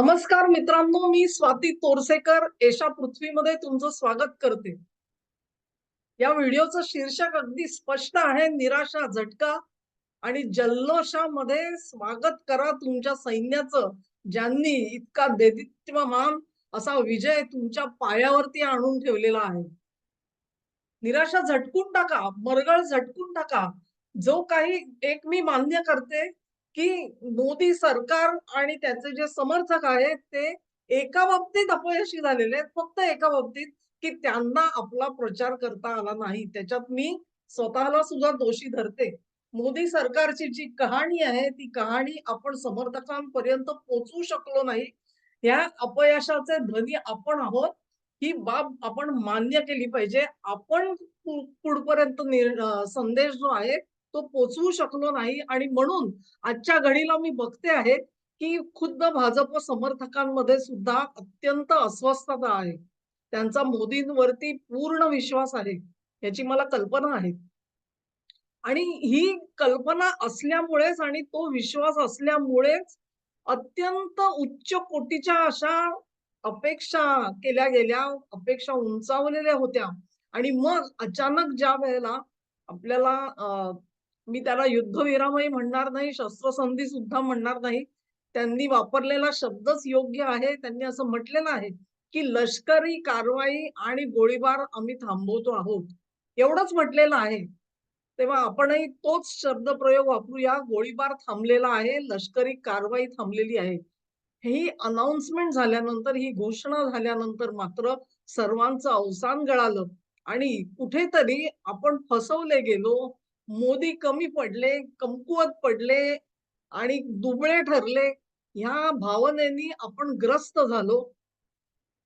नमस्कार मित्रांनो मी स्वाती तोरसेकर. एशा पृथ्वीमध्ये तुमचं स्वागत करते. या व्हिडिओचं शीर्षक अगदी स्पष्ट आहे निराशा झटका आणि जल्लोषामध्ये स्वागत करा तुमच्या सैन्याचं ज्यांनी इतका देदित्यमान असा विजय तुमच्या पायावरती आणून ठेवलेला आहे. निराशा झटकून टाका मरगळ झटकून टाका. जो काही एक मी मान्य करते की मोदी सरकार आणि त्याचे जे समर्थक आहेत ते एका बाबतीत अपयशी झालेले आहेत फक्त एका बाबतीत की त्यांना आपला प्रचार करता आला नाही. त्याच्यात मी स्वतःला सुद्धा दोषी धरते. मोदी सरकारची जी कहाणी आहे ती कहाणी आपण समर्थकांपर्यंत पोचू शकलो नाही. या अपयशाचे धनी आपण आहोत ही बाब आपण मान्य केली पाहिजे. आपण पुढपर्यंत संदेश जो आहे तो पोचवू शकलो नाही. आणि म्हणून आजच्या घडीला मी बघते आहे की खुद्द भाजप समर्थकांमध्ये सुद्धा अत्यंत अस्वस्थता आहे. त्यांचा मोदींवरती पूर्ण विश्वास आहे याची मला कल्पना आहे. आणि ही कल्पना असल्यामुळेच आणि तो विश्वास असल्यामुळेच अत्यंत उच्च कोटीच्या अशा अपेक्षा केल्या गेल्या अपेक्षा उंचावलेल्या होत्या. आणि मग अचानक ज्या वेळेला आपल्याला मी त्याला युद्धविरामही म्हणणार नाही शस्त्रसंधी सुद्धा म्हणणार नाही. त्यांनी वापरलेला शब्दच योग्य आहे. त्यांनी असं म्हटलेलं आहे की लष्करी कारवाई आणि गोळीबार आम्ही थांबवतो आहोत. एवढंच म्हटलेलं आहे. तेव्हा आपणही तोच शब्द प्रयोग वापरूया. गोळीबार थांबलेला आहे लष्करी कारवाई थांबलेली आहे. ही अनाउन्समेंट झाल्यानंतर ही घोषणा झाल्यानंतर मात्र सर्वांचं अवसान गळालं आणि कुठेतरी आपण फसवले गेलो मोदी कमी पडले कमकुवत पडले आणि दुबळे ठरले ह्या भावनेनी आपण ग्रस्त झालो.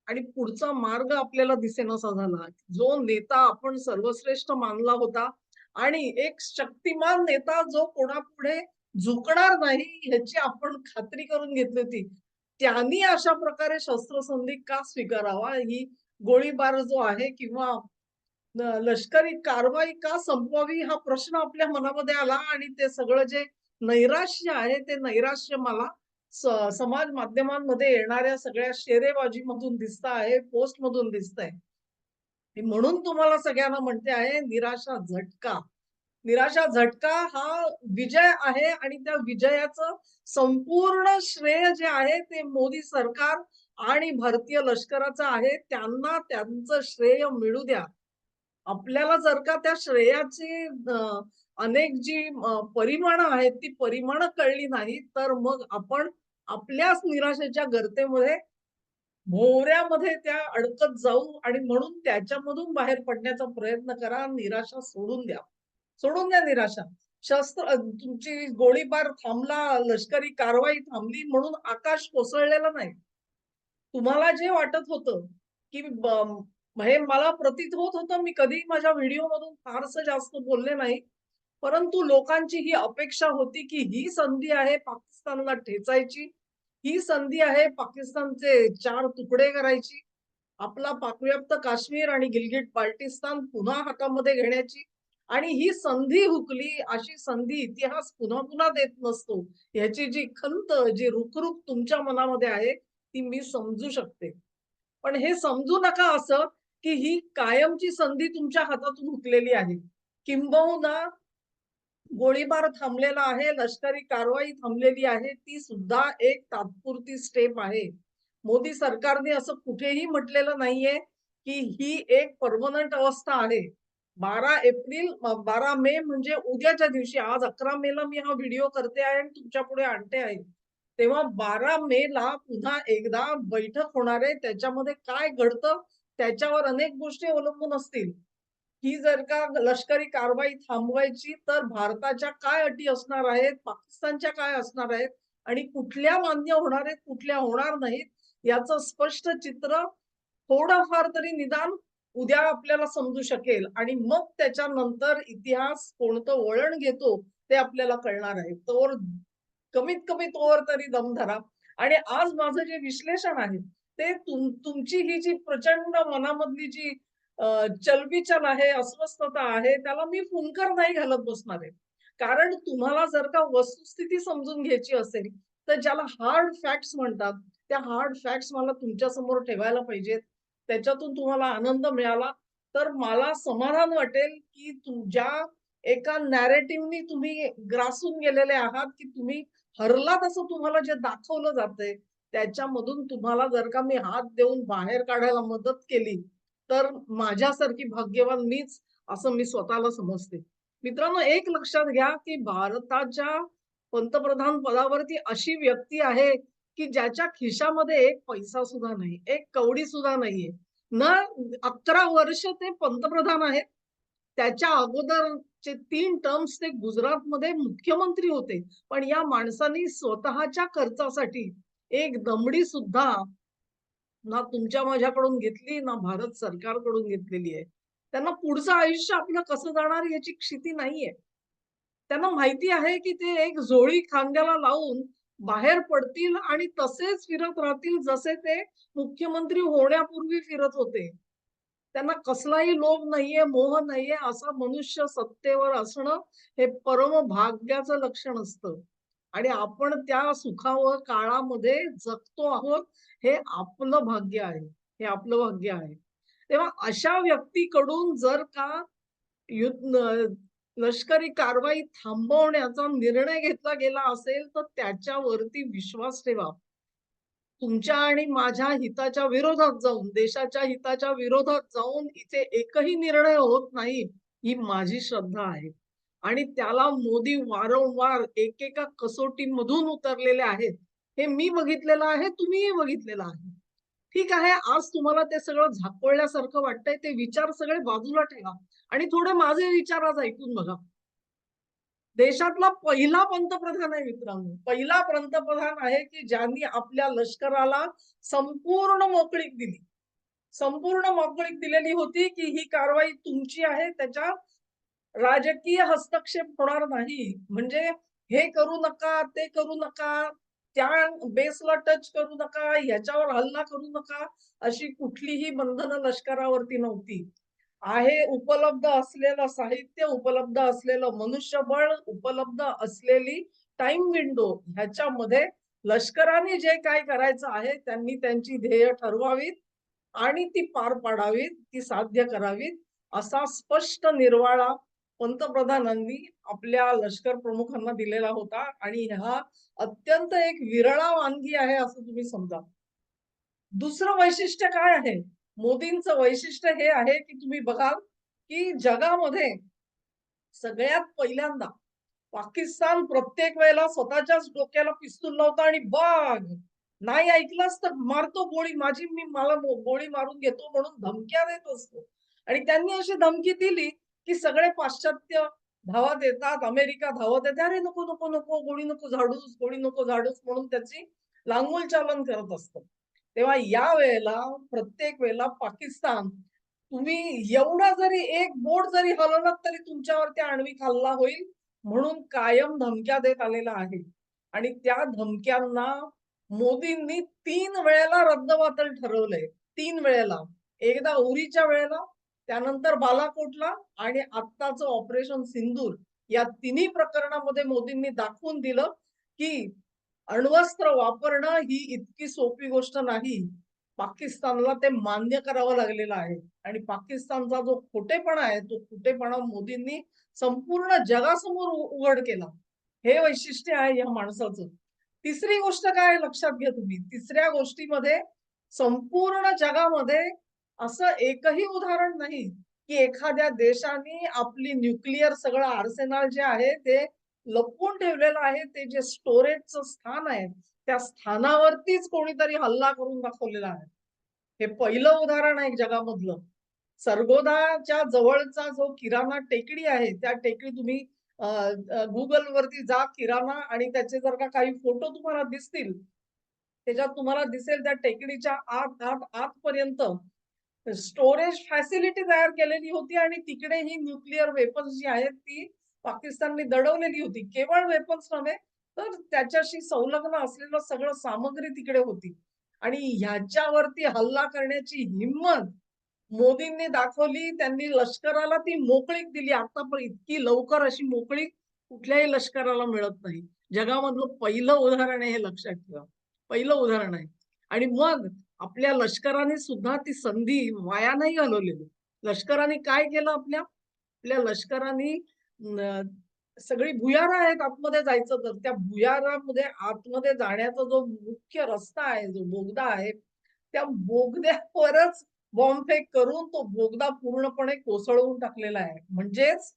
आणि पुढचा मार्ग आपल्याला दिसेनासा झाला. जो नेता आपण सर्वश्रेष्ठ मानला होता आणि एक शक्तिमान नेता जो कोणापुढे झुकणार नाही ह्याची आपण खात्री करून घेतली होती. त्यांनी अशा प्रकारे शस्त्रसंधी का स्वीकारावा? ही गोळीबार जो आहे किंवा लष्करी कारवाई का संपवावी हा प्रश्न आपल्या मनामध्ये आला आणि ते सगळं जे नैराश्य आहे ते नैराश्य मला समाज माध्यमांमध्ये येणाऱ्या सगळ्या शेरेबाजी मधून दिसत आहे पोस्ट मधून दिसत आहे. म्हणून तुम्हाला सगळ्यांना म्हणते आहे निराशा झटका. निराशा झटका हा विजय आहे आणि त्या विजयाचं संपूर्ण श्रेय जे आहे ते मोदी सरकार आणि भारतीय लष्कराचं आहे. त्यांना त्यांचं श्रेय मिळू द्या. आपल्याला जर का त्या श्रेयाची अनेक जी परिमाण आहेत ती परिमाण कळली नाही तर मग आपण आपल्याच निराशेच्या गर्तेमध्ये भोवऱ्यामध्ये त्या अडकत जाऊ आणि म्हणून त्याच्यामधून बाहेर पडण्याचा प्रयत्न करा निराशा सोडून द्या. सोडून द्या निराशा. शस्त्र तुमची गोळीबार थांबला लष्करी कारवाई थांबली म्हणून आकाश कोसळलेला नाही. तुम्हाला जे वाटत होतं की हे मला प्रतीत होत होतं मी कधी माझ्या व्हिडिओ मधून फारसं जास्त बोलले नाही. परंतु लोकांची ही अपेक्षा होती की ही संधी आहे पाकिस्तानला ठेचायची ही संधी आहे पाकिस्तानचे चार तुकडे करायची आपला पाकव्याप्त काश्मीर आणि गिलगिट बाल्टिस्तान पुन्हा हातामध्ये घेण्याची. आणि ही संधी हुकली अशी संधी इतिहास पुन्हा पुन्हा देत नसतो. ह्याची जी खंत जी रुखरुख तुमच्या मनामध्ये आहे ती मी समजू शकते. पण हे समजू नका असं की ही कायमची संधी तुमच्या हातातून हुकलेली आहे. किंबहुना गोळीबार थांबलेला आहे लष्करी कारवाई थांबलेली आहे ती सुद्धा एक तात्पुरती स्टेप आहे. मोदी सरकारने असं कुठेही म्हटलेलं नाहीये की ही एक परमनंट अवस्था आहे. बारा एप्रिल बारा मे म्हणजे उद्याच्या दिवशी आज अकरा मे ला मी हा व्हिडिओ करते आहे आणि तुमच्यापुढे आणते आहे. तेव्हा बारा मे ला पुन्हा एकदा बैठक होणार आहे. त्याच्यामध्ये काय घडतं त्याच्यावर अनेक गोष्टी अवलंबून असतील. ही जर का लष्करी कारवाई थांबवायची तर भारताच्या काय अटी असणार आहेत पाकिस्तानच्या काय असणार आहेत आणि कुठल्या मान्य होणार आहेत कुठल्या होणार नाहीत याचं स्पष्ट चित्र थोडंफार तरी निदान उद्या आपल्याला समजू शकेल. आणि मग त्याच्यानंतर इतिहास कोणतं वळण घेतो ते आपल्याला कळणार आहे. तोवर कमीत कमी तोवर तरी दम धरा. आणि आज माझं जे विश्लेषण आहे ते तुम तुमची ही जी प्रचंड मनामधली जी चलबिचल आहे अस्वस्थता आहे त्याला मी फुंकर नाही घालत बसणार आहे कारण तुम्हाला जर का वस्तुस्थिती समजून घ्यायची असेल तर ज्याला हार्ड फॅक्ट्स म्हणतात त्या हार्ड फॅक्ट्स मला तुमच्यासमोर ठेवायला पाहिजेत. त्याच्यातून तुम्हाला आनंद मिळाला, तर मला समाधान वाटेल, की तुझ्या एका नॅरेटिव्हनी तुम्ही ग्रासून गेलेले आहात, की तुम्ही हरलात असं तुम्हाला जे दाखवलं जातंय, त्याच्यामधून तुम्हाला जर का मी हात देऊन बाहेर काढायला मदत केली, तर माझ्यासारखी भाग्यवान मीच असं मी स्वतःला समजते. मित्रांनो, एक लक्षात घ्या, की भारताच्या पंतप्रधान पदावरती अशी व्यक्ती आहे, की ज्याच्या खिशामध्ये एक पैसा सुद्धा नाही, एक कवडी सुद्धा नाहीये. न अकरा वर्ष ते पंतप्रधान आहेत. त्याच्या अगोदरचे तीन टर्म्स ते गुजरातमध्ये मुख्यमंत्री होते. पण या माणसांनी स्वतःच्या खर्चासाठी एक दमडी सुद्धा ना तुमच्या माझ्याकडून घेतली, ना भारत सरकारकडून घेतलेली आहे. त्यांना पुढचं आयुष्य आपलं कसं जाणार याची क्षिती नाहीये. त्यांना माहिती आहे, की ते एक जोळी खांद्याला लावून बाहेर पडतील आणि तसेच फिरत राहतील, जसे ते मुख्यमंत्री होण्यापूर्वी फिरत होते. त्यांना कसलाही लोभ नाहीये, मोह नाहीये. असा मनुष्य सत्तेवर असणं हे परम भाग्याचं लक्षण असतं. आणि आपण त्या सुखावर काळामध्ये जगतो आहोत, हे आपलं भाग्य आहे. हे आपलं भाग्य आहे. तेव्हा अशा व्यक्तीकडून जर का युद्ध लष्करी कारवाई थांबवण्याचा निर्णय घेतला गेला असेल, तर त्याच्यावरती विश्वास ठेवा. तुमच्या आणि माझ्या हिताच्या विरोधात जाऊन, देशाच्या हिताच्या विरोधात जाऊन इथे एकही निर्णय होत नाही, ही माझी श्रद्धा आहे. आणि त्याला मोदी वारंवार एकेका कसोटीमधून उतरलेले आहेत. हे मी बघितलेलं आहे, तुम्हीही बघितलेलं आहे. ठीक आहे, आज तुम्हाला ते सगळं झाकोळल्यासारखं वाटतंय, ते विचार सगळे बाजूला ठेवा आणि थोडे माझे विचार आज ऐकून बघा. देशातला पहिला पंतप्रधान आहे मित्रांनो. पहिला पंतप्रधान आहे, की ज्यांनी आपल्या लष्कराला संपूर्ण मोकळीक दिली. संपूर्ण मोकळीक दिलेली होती, की ही कारवाई तुमची आहे. त्याच्या राजकीय हस्तक्षेप होणार नाही. म्हणजे हे करू नका, ते करू नका, त्या बेसला टच करू नका, ह्याच्यावर हल्ला करू नका, अशी कुठलीही बंधनं लष्करावरती नव्हती. आहे उपलब्ध असलेलं साहित्य, उपलब्ध असलेलं मनुष्यबळ, उपलब्ध असलेली टाइम विंडो ह्याच्यामध्ये लष्कराने जे काय करायचं आहे, त्यांनी त्यांची ध्येय ठरवावीत आणि ती पार पाडावीत, ती साध्य करावीत, असा स्पष्ट निर्वाळा पंतप्रधानांनी आपल्या लष्कर प्रमुखांना दिलेला होता आणि हा अत्यंत एक विरळा वानगी आहे असं तुम्ही समजा. दुसरं वैशिष्ट्य काय आहे? मोदींचं वैशिष्ट्य हे आहे, की तुम्ही बघाल, की जगामध्ये सगळ्यात पहिल्यांदा पाकिस्तान प्रत्येक वेळेला स्वतःच्याच डोक्याला पिस्तूल लावतो आणि बघ, नाही ऐकलंस तर मारतो गोळी, माझी मी मला गोळी मारून घेतो म्हणून धमक्या देत असतो. आणि त्यांनी अशी धमकी दिली, की सगळे पाश्चात्य धावत येतात, अमेरिका धावत येते, "अरे नको, नको, नको, गोळी नको झाडूस, गोळी नको झाडूस" म्हणून त्याची लांगोल चालन करत असतं. तेव्हा या वेळेला प्रत्येक वेळेला पाकिस्तान तुम्ही एवढा जरी एक बोट जरी हलवलात तरी तुमच्यावरती आण्विक हल्ला होईल म्हणून कायम धमक्या देत आलेला आहे. आणि त्या धमक्यांना मोदींनी तीन वेळेला रद्दबातल ठरवलंय. तीन वेळेला. एकदा उरीच्या वेळेला, त्यानंतर बालाकोटला आणि आत्ताचं ऑपरेशन सिंदूर या तिन्ही प्रकरणामध्ये मोदींनी दाखवून दिलं, की अण्वस्त्र वापरणं ही इतकी सोपी गोष्ट नाही. पाकिस्तानला ते मान्य करावं लागलेलं आहे आणि पाकिस्तानचा जो खोटेपणा आहे, तो खोटेपणा मोदींनी संपूर्ण जगासमोर उघड केला. हे वैशिष्ट्य आहे या माणसाचं. तिसरी गोष्ट काय लक्षात घ्या तुम्ही. तिसऱ्या गोष्टीमध्ये संपूर्ण जगामध्ये असं एकही उदाहरण नाही, की एखाद्या देशाने आपली न्यूक्लिअर सगळं आर्सेनल जे आहे ते लपवून ठेवलेलं आहे. ते जे स्टोरेजचं स्थान आहे, त्या स्थानावरतीच कोणीतरी हल्ला करून दाखवलेला आहे. हे पहिलं उदाहरण आहे जगामधलं. सरगोदाच्या जवळचा जो किराणा टेकडी आहे, त्या टेकडी तुम्ही गुगल वरती जा किराणा आणि त्याचे जर का काही फोटो तुम्हाला दिसतील, त्याच्यात तुम्हाला दिसेल त्या टेकडीच्या आत, आत, आतपर्यंत स्टोरेज फॅसिलिटी तयार केलेली होती आणि तिकडे ही न्यूक्लिअर वेपन्स जी आहेत ती पाकिस्तानने दडवलेली होती. केवळ वेपन्स नव्हे, तर त्याच्याशी संलग्न असलेलं सगळं सामग्री तिकडे होती. आणि ह्याच्यावरती हल्ला करण्याची हिंमत मोदींनी दाखवली. त्यांनी लष्कराला ती मोकळीक दिली. आता पण इतकी लवकर अशी मोकळीक कुठल्याही लष्कराला मिळत नाही. जगामधलं पहिलं उदाहरण आहे हे लक्षात ठेवा. पहिलं उदाहरण आहे. आणि मग आपल्या लष्कराने सुद्धा ती संधी वाया नाही घालवलेली. लष्कराने काय केलं आपल्या? आपल्या लष्कराने सगळी भुयारा आहेत आतमध्ये जायचं तर त्या भुयारामध्ये आतमध्ये जाण्याचा जो मुख्य रस्ता आहे जो बोगदा आहे त्या बोगद्यावरच बॉम्बफेक करून तो बोगदा पूर्णपणे कोसळवून टाकलेला आहे. म्हणजेच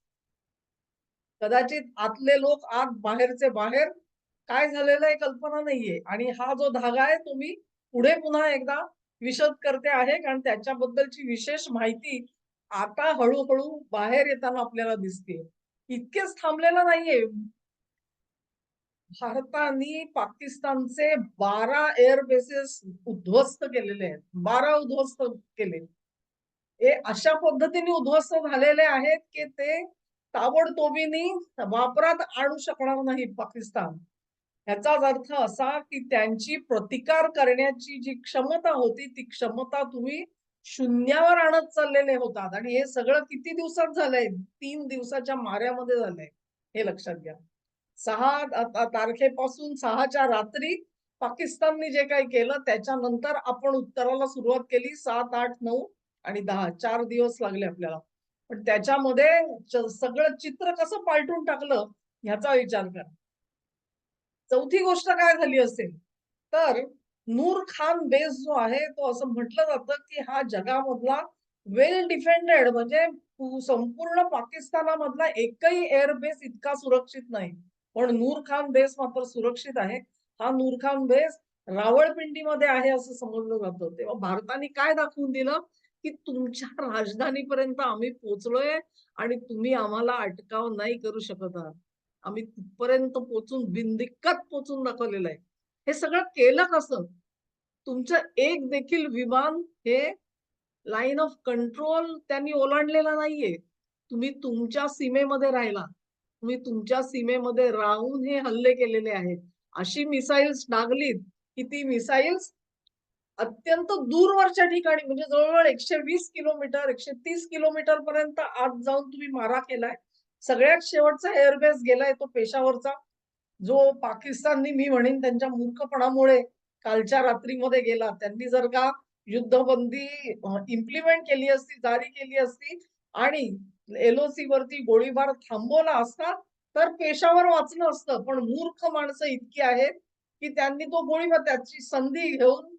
कदाचित आतले लोक आत बाहेरचे बाहेर काय झालेलं आहे कल्पना नाहीये. आणि हा जो धागा आहे तो मी पुढे पुन्हा एकदा विशद करते आहे कारण त्याच्याबद्दलची विशेष माहिती आता हळूहळू बाहेर येताना आपल्याला दिसते. इतकेच थांबलेलं नाहीये. भारताने पाकिस्तानचे बारा एअर बेसेस उद्ध्वस्त केलेले आहेत. बारा उद्ध्वस्त केले. हे अशा पद्धतीने उद्ध्वस्त झालेले आहेत की ते ताबडतोबीने वापरात आणू शकणार नाही पाकिस्तान. ह्याचाच अर्थ असा की त्यांची प्रतिकार करण्याची जी क्षमता होती ती क्षमता तुम्ही शून्यावर आणत चाललेले होतात. आणि हे सगळं किती दिवसात झालंय? तीन दिवसाच्या माऱ्यामध्ये झालंय. हे लक्षात घ्या. सहा तारखेपासून सहाच्या रात्री पाकिस्तानने जे काही केलं त्याच्यानंतर आपण उत्तराला सुरुवात केली सात आठ नऊ आणि दहा. चार दिवस लागले आपल्याला. पण त्याच्यामध्ये सगळं चित्र कसं पालटून टाकलं ह्याचा विचार करा. चौथी गोष्ट काय झाली असेल? तर नूर खान बेस जो आहे तो असं म्हटलं जातं की हा जगामधला वेल डिफेंडेड म्हणजे संपूर्ण पाकिस्तानामधला एकही एअर बेस इतका सुरक्षित नाही. पण नूर खान बेस मात्र सुरक्षित आहे. हा नूर खान बेस रावळपिंडीमध्ये आहे असं समजलं जातं. तेव्हा भारताने काय दाखवून दिलं? की तुमच्या राजधानीपर्यंत आम्ही पोचलोय आणि तुम्ही आम्हाला अटकाव नाही करू शकत आहात. आम्ही तिथपर्यंत पोचून बिनदिक्कत पोचून दाखवलेलं आहे. हे सगळं केलं कसं? तुमचं एक देखील विमान हे लाईन ऑफ कंट्रोल त्यांनी ओलांडलेला नाहीये. तुम्ही तुमच्या सीमेमध्ये राहिला. तुम्ही तुमच्या सीमेमध्ये राहून हे हल्ले केलेले आहेत. अशी मिसाईल्स डागलीत की ती मिसाईल्स अत्यंत दूरवरच्या ठिकाणी म्हणजे जवळजवळ एकशे वीस किलोमीटर एकशे तीस किलोमीटर पर्यंत आत जाऊन तुम्ही मारा केलाय. सगळ्यात शेवटचा एअरबेस गेलाय तो पेशावरचा. जो पाकिस्ताननी मी म्हणेन त्यांच्या मूर्खपणामुळे कालच्या रात्रीमध्ये गेला. त्यांनी जर का युद्धबंदी इम्प्लिमेंट केली असती जारी केली असती आणि एलओसी वरती गोळीबार थांबवला असता तर पेशावर वाचलं असतं. पण मूर्ख माणसं इतकी आहेत की त्यांनी तो गोळीबार त्याची संधी घेऊन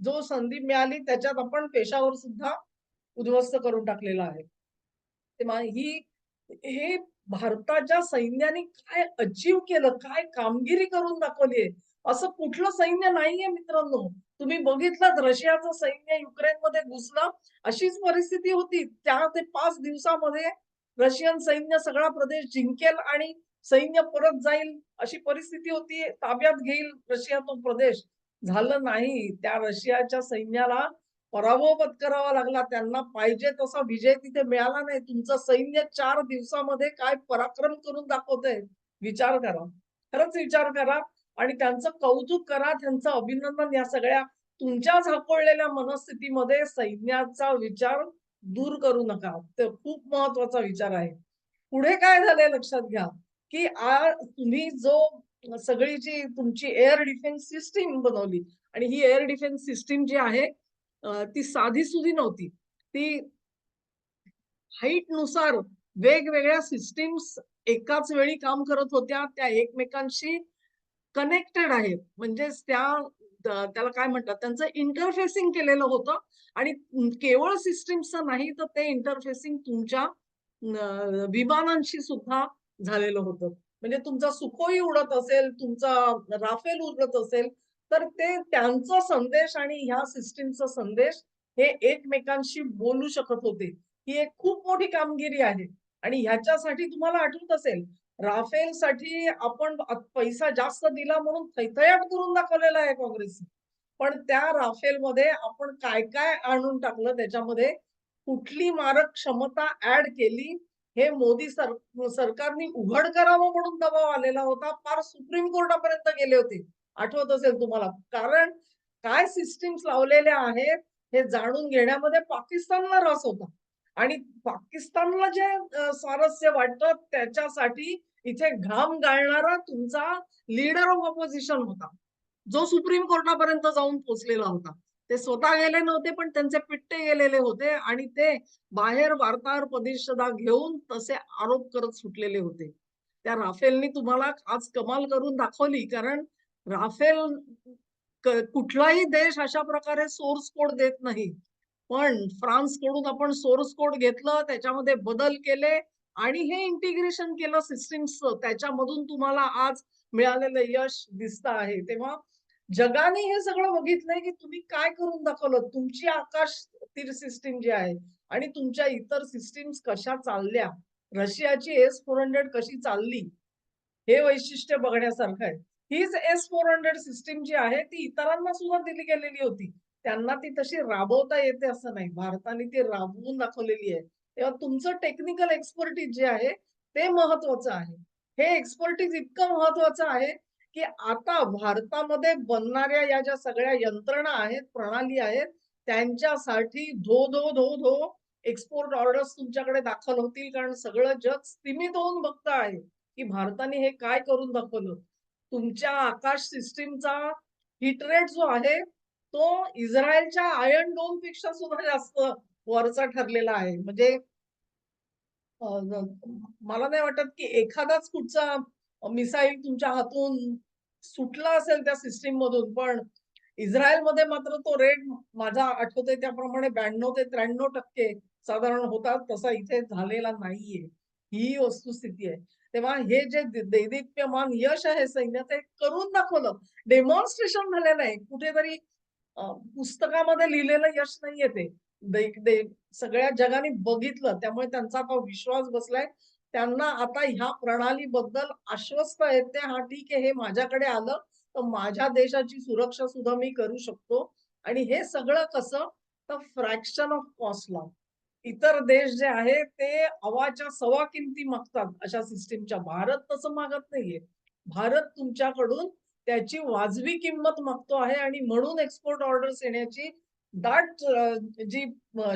जो संधी मिळाली त्याच्यात आपण पेशावर सुद्धा उद्ध्वस्त करून टाकलेला आहे. ही हे भारताच्या सैन्याने काय अचीव केलं काय कामगिरी करून दाखवली असं कुठलं सैन्य नाहीये मित्रांनो. तुम्ही बघितलं रशियाचं सैन्य युक्रेनमध्ये घुसलं अशीच परिस्थिती होती. त्या ते पाच दिवसामध्ये रशियन सैन्य सगळा प्रदेश जिंकेल आणि सैन्य परत जाईल अशी परिस्थिती होती. ताब्यात घेईल रशिया तो प्रदेश. झालं नाही. त्या रशियाच्या सैन्याला पराभव पत्करावा लागला त्यांना पाहिजे तसा विजय तिथे मिळाला नाही. तुमचं सैन्य चार दिवसामध्ये काय पराक्रम करून दाखवतंय? विचार करा. खरंच विचार करा आणि त्यांचं कौतुक करा त्यांचं अभिनंदन या सगळ्या तुमच्या झाकोळलेल्या मनस्थितीमध्ये सैन्याचा विचार दूर करू नका. ते खूप महत्त्वाचा विचार आहे. पुढे काय झालंय लक्षात घ्या की आ तुम्ही जो सगळी जी तुमची एअर डिफेन्स सिस्टीम बनवली आणि ही एअर डिफेन्स सिस्टीम जी आहे ती साधी सुधी नव्हती. ती हाईटनुसार वेगवेगळ्या सिस्टीम्स एकाच वेळी काम करत होत्या. त्या एकमेकांशी कनेक्टेड आहेत. म्हणजेच त्या त्याला काय म्हणतात त्यांचं इंटरफेसिंग केलेलं होतं. आणि केवळ सिस्टीमचं नाही तर ते इंटरफेसिंग तुमच्या विमानांशी सुद्धा झालेलं होतं. म्हणजे तुमचा सुखोई उडत असेल तुमचा राफेल उडत असेल तर ते त्यांचा संदेश आणि ह्या सिस्टीमचा संदेश हे एकमेकांशी बोलू शकत होते. ही एक खूप मोठी कामगिरी आहे. आणि ह्याच्यासाठी तुम्हाला आठवत असेल राफेल साठी आपण पैसा जास्त दिला म्हणून थैथयाट करून दाखवलेला आहे काँग्रेसने पण त्या राफेल मध्ये आपण काय काय आणून टाकलं? त्याच्यामध्ये कुठली मारक क्षमता ऍड केली? हे मोदी सर सरकारने उघड करावं म्हणून दबाव आलेला होता. फार सुप्रीम कोर्टापर्यंत गेले होते. आठवत असेल तुम्हाला? कारण काय सिस्टीम्स लावलेल्या आहेत हे जाणून घेण्यामध्ये पाकिस्तानला रस होता. आणि पाकिस्तानला जे स्वारस्य वाटतं त्याच्यासाठी इथे घाम गाळणारा तुमचा लीडर ऑफ ऑपोजिशन होता. जो सुप्रीम कोर्टापर्यंत जाऊन पोहोचलेला होता. ते स्वतः गेले नव्हते पण त्यांचे पिट्टे गेलेले होते आणि ते बाहेर वार्ताहर परिषदा घेऊन तसे आरोप करत सुटलेले होते. त्या राफेलनी तुम्हाला आज कमाल करून दाखवली कारण राफेल कुठलाही देश अशा प्रकारे सोर्स कोड देत नाही. पण फ्रान्सकडून आपण सोर्स कोड घेतलं त्याच्यामध्ये बदल केले आणि हे इंटिग्रेशन केलं सिस्टीमचं त्याच्यामधून तुम्हाला आज मिळालेलं यश दिसत आहे. तेव्हा जगाने हे सगळं बघितलंय की तुम्ही काय करून दाखवलं? तुमची आकाश तीर सिस्टीम जी आहे आणि तुमच्या इतर सिस्टीम्स कशा चालल्या? रशियाची एस फोर हंड्रेड कशी चालली? हे वैशिष्ट्य बघण्यासारखं आहे. हीच एस फोर हंड्रेड सिस्टीम जी आहे ती इतरांना सुद्धा दिली गेलेली होती. त्यांना ती तशी राबवता येते असं नाही. भारताने ती राबवून दाखवलेली आहे. तेव्हा तुमचं टेक्निकल एक्सपर्टीज जे आहे ते महत्वाचं आहे. हे एक्सपर्टीज इतकं महत्वाचं आहे की आता भारतामध्ये बनणाऱ्या या ज्या सगळ्या यंत्रणा आहेत प्रणाली आहेत त्यांच्यासाठी धो धो धो धो एक्सपोर्ट ऑर्डर्स तुमच्याकडे दाखल होतील. कारण सगळं जग स्थिमित होऊन बघत आहे की भारताने हे काय करून दाखवलं. तुमच्या आकाश सिस्टीमचा हिट रेट जो आहे तो इस्रायलच्या आयर्न डोमपेक्षा सुद्धा जास्त वरचा ठरलेला आहे. म्हणजे मला नाही वाटत की एखादाच कुठचा मिसाईल तुमच्या हातून सुटला असेल त्या सिस्टीम मधून पण इस्रायलमध्ये मात्र तो रेट माझा आठवतोय त्याप्रमाणे ब्याण्णव ते त्र्याण्णव टक्के साधारण होता तसा इथे झालेला नाहीये. ही वस्तुस्थिती आहे. तेव्हा हे जे दैदित्यमान दैदिप्यमान यश आहे सैन्य ते करून दाखवलं. डेमॉन्स्ट्रेशन झालेलं आहे कुठेतरी पुस्तकामध्ये लिहिलेलं यश नाहीये ते. सगळ्या जगाने बघितलं त्यामुळे त्यांचा आता विश्वास बसलाय. त्यांना आता ह्या प्रणालीबद्दल आश्वस्त आहेत ते हा ठीक आहे हे माझ्याकडे आलं तर माझ्या देशाची सुरक्षा सुद्धा मी करू शकतो. आणि हे सगळं कसं? तर फ्रॅक्शन ऑफ कॉस्टला इतर देश जे आहे ते अवाच्या सवा किमती मागतात. अशा सिस्टीमच्या भारत तसं मागत नाहीये. भारत तुमच्याकडून त्याची वाजवी किंमत मागतो आहे आणि म्हणून एक्सपोर्ट ऑर्डर्स येण्याची दाट जी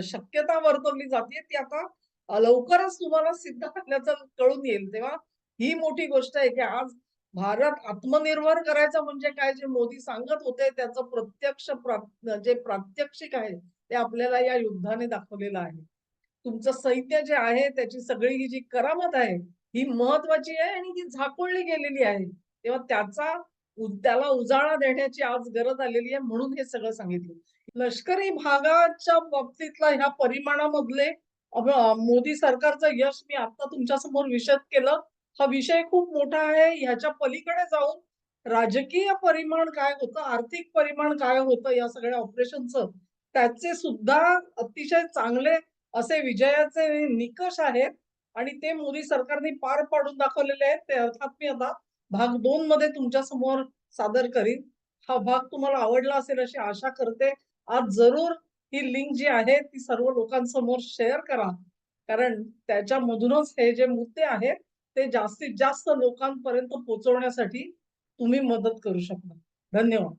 शक्यता वर्तवली जाते ती आता लवकरच तुम्हाला सिद्ध असल्याचं कळून येईल. तेव्हा ही मोठी गोष्ट आहे की आज भारत आत्मनिर्भर करायचं म्हणजे काय? जे मोदी सांगत होते त्याचं प्रत्यक्ष प्रा- जे प्रात्यक्षिक आहे ते आपल्याला या युद्धाने दाखवलेलं आहे. तुमचं सैन्य जे आहे त्याची सगळी ही जी करामत आहे ही महत्वाची आहे आणि ती झाकोळली गेलेली आहे. तेव्हा त्याचा त्याला उजाळा देण्याची आज गरज आलेली आहे म्हणून हे सगळं सांगितलं. लष्करी भागाच्या बाबतीतला ह्या परिमाणामधले मोदी सरकारचं यश मी आता तुमच्यासमोर विषद केलं. हा विषय खूप मोठा आहे. ह्याच्या पलीकडे जाऊन राजकीय परिमाण काय होतं आर्थिक परिमाण काय होतं या सगळ्या ऑपरेशनचं त्याचे सुद्धा अतिशय चांगले असे विजयाचे निकष आहेत आणि ते मोदी सरकारने पार पाडून दाखवलेले आहेत. ते अर्थात मी आता भाग दोन मध्ये तुमच्यासमोर सादर करीन. हा भाग तुम्हाला आवडला असेल अशी आशा करते. आज जरूर ही लिंक जी आहे ती सर्व लोकांसमोर शेअर करा. कारण त्याच्यामधूनच हे जे मुद्दे आहेत ते जास्तीत जास्त लोकांपर्यंत पोहोचवण्यासाठी तुम्ही मदत करू शकता. धन्यवाद.